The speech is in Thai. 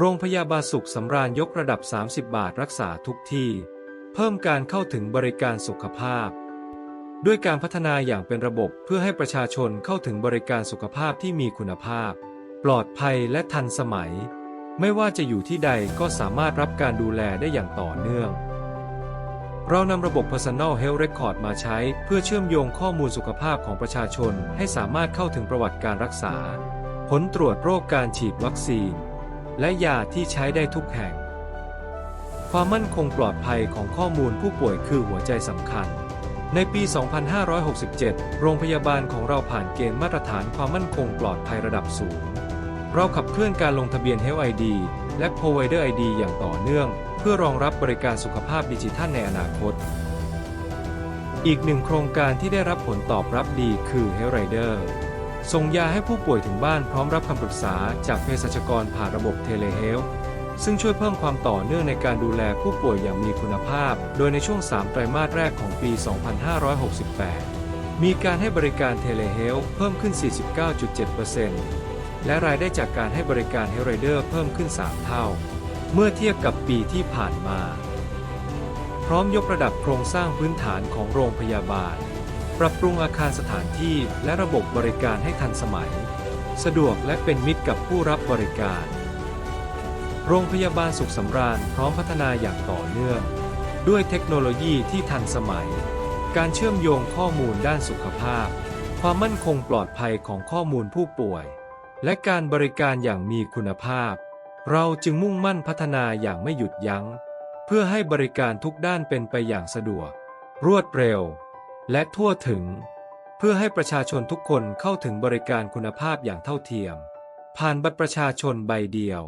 โรงพยาบาลสุขสำราญยกระดับ 30 บาทรักษาทุกที่ เพิ่มการเข้าถึงบริการสุขภาพ ด้วยการพัฒนาอย่างเป็นระบบเพื่อให้ประชาชนเข้าถึงบริการสุขภาพที่มีคุณภาพ ปลอดภัยและทันสมัย ไม่ว่าจะอยู่ที่ใดก็สามารถรับการดูแลได้อย่างต่อเนื่อง เรานำระบบ Personal Health Record มาใช้เพื่อเชื่อมโยงข้อมูลสุขภาพของประชาชนให้สามารถเข้าถึงประวัติการรักษา ผลตรวจโรคการฉีดวัคซีน และยาที่ใช้ได้ทุกแห่ง ความมั่นคงปลอดภัยของข้อมูลผู้ป่วยคือหัวใจสำคัญ ในปี 2567 โรงพยาบาลของเราผ่านเกณฑ์มาตรฐานความมั่นคงปลอดภัยระดับสูง เราขับเคลื่อนการลงทะเบียน Health ID และ Provider ID อย่างต่อเนื่อง เพื่อรองรับบริการสุขภาพดิจิทัลในอนาคต อีกหนึ่งโครงการที่ได้รับผลตอบรับดีคือ Health Rider ส่งยาให้ผู้ป่วยถึงบ้านพร้อมรับคำปรึกษาจากเภสัชกรผ่านระบบ Telehealth ซึ่งช่วยเพิ่มความต่อเนื่องในการดูแลผู้ป่วยอย่างมีคุณภาพ โดยในช่วง 3 ไตรมาสแรกของปี 2568 มีการให้บริการ Telehealth เพิ่มขึ้น 49.7%และรายได้จากการให้บริการ Health Rider เพิ่มขึ้น 3 เท่า เมื่อเทียบกับปีที่ผ่านมา พร้อมยกระดับโครงสร้างพื้นฐานของโรงพยาบาล ปรับปรุงอาคารสถานที่และระบบบริการให้ทันสมัย สะดวกและเป็นมิตรกับผู้รับบริการ โรงพยาบาลสุขสำราญพร้อมพัฒนาอย่างต่อเนื่อง ด้วยเทคโนโลยีที่ทันสมัย การเชื่อมโยงข้อมูลด้านสุขภาพ ความมั่นคงปลอดภัยของข้อมูลผู้ป่วย และการบริการอย่างมีคุณภาพ เราจึงมุ่งมั่นพัฒนาอย่างไม่หยุดยัง้ง เพื่อให้บริการทุกด้านเป็นไปอย่างสะดวก รวดเร็ว และทั่วถึง เพื่อให้ประชาชนทุกคนเข้าถึงบริการคุณภาพอย่างเท่าเทียม ผ่านบัตรประชาชนใบเดียว